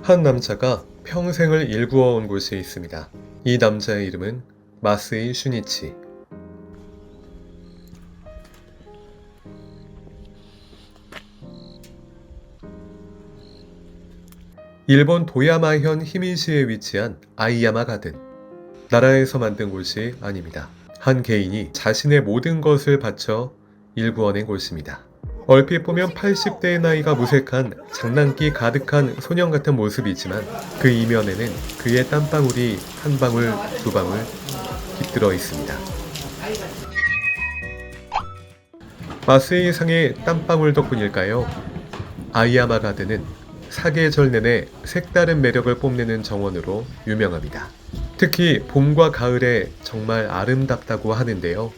한 남자가 평생을 일구어온 곳이 있습니다. 이 남자의 이름은 마스이 슈니치. 일본 도야마현 히미시에 위치한 아이야마 가든. 나라에서 만든 곳이 아닙니다. 한 개인이 자신의 모든 것을 바쳐 일구어낸 곳입니다. 얼핏 보면 80대의 나이가 무색한 장난기 가득한 소년 같은 모습이지만 그 이면에는 그의 땀방울이 한 방울 두 방울 깃들어 있습니다. 마스의 상의 땀방울 덕분일까요? 아이야마 가드는 사계절 내내 색다른 매력을 뽐내는 정원으로 유명합니다. 특히 봄과 가을에 정말 아름답다고 하는데요.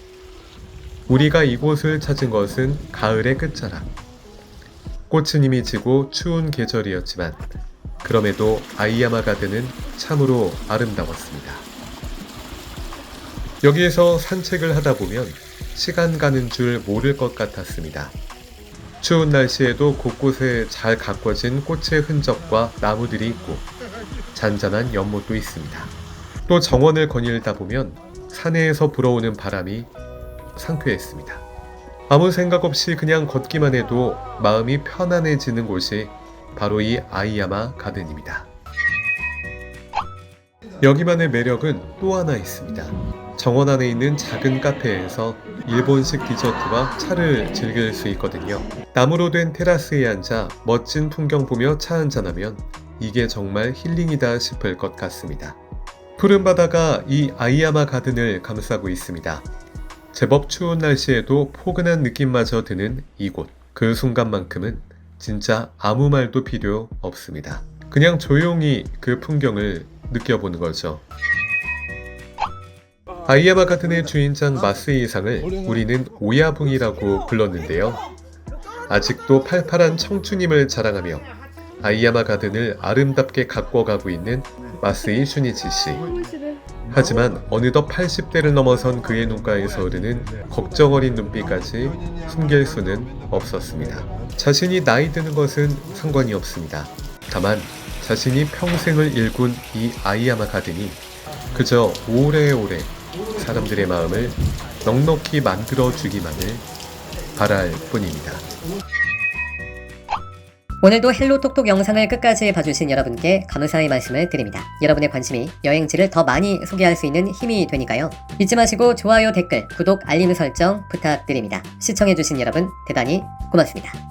우리가 이곳을 찾은 것은 가을의 끝자락. 꽃은 이미 지고 추운 계절이었지만 그럼에도 아이야마 가드는 참으로 아름다웠습니다. 여기에서 산책을 하다 보면 시간 가는 줄 모를 것 같았습니다. 추운 날씨에도 곳곳에 잘 가꿔진 꽃의 흔적과 나무들이 있고 잔잔한 연못도 있습니다. 또 정원을 거닐다 보면 산에서 불어오는 바람이 상쾌했습니다. 아무 생각 없이 그냥 걷기만 해도 마음이 편안해지는 곳이 바로 이 아이야마 가든입니다. 여기만의 매력은 또 하나 있습니다. 정원 안에 있는 작은 카페에서 일본식 디저트와 차를 즐길 수 있거든요. 나무로 된 테라스에 앉아 멋진 풍경 보며 차 한잔하면 이게 정말 힐링이다 싶을 것 같습니다. 푸른 바다가 이 아이야마 가든을 감싸고 있습니다. 제법 추운 날씨에도 포근한 느낌마저 드는 이곳. 그 순간만큼은 진짜 아무 말도 필요 없습니다. 그냥 조용히 그 풍경을 느껴보는 거죠. 아이야마 가든의 주인장 마스이 이상을 우리는 오야붕이라고 불렀는데요. 아직도 팔팔한 청춘임을 자랑하며 아이야마 가든을 아름답게 가꿔가고 있는 마스이 슈니치 씨. 하지만 어느덧 80대를 넘어선 그의 눈가에서 흐르는 걱정 어린 눈빛까지 숨길 수는 없었습니다. 자신이 나이 드는 것은 상관이 없습니다. 다만 자신이 평생을 일군 이 아이야마 가든이 그저 오래오래 사람들의 마음을 넉넉히 만들어 주기만을 바랄 뿐입니다. 오늘도 헬로 톡톡 영상을 끝까지 봐주신 여러분께 감사의 말씀을 드립니다. 여러분의 관심이 여행지를 더 많이 소개할 수 있는 힘이 되니까요. 잊지 마시고 좋아요, 댓글, 구독, 알림 설정 부탁드립니다. 시청해주신 여러분 대단히 고맙습니다.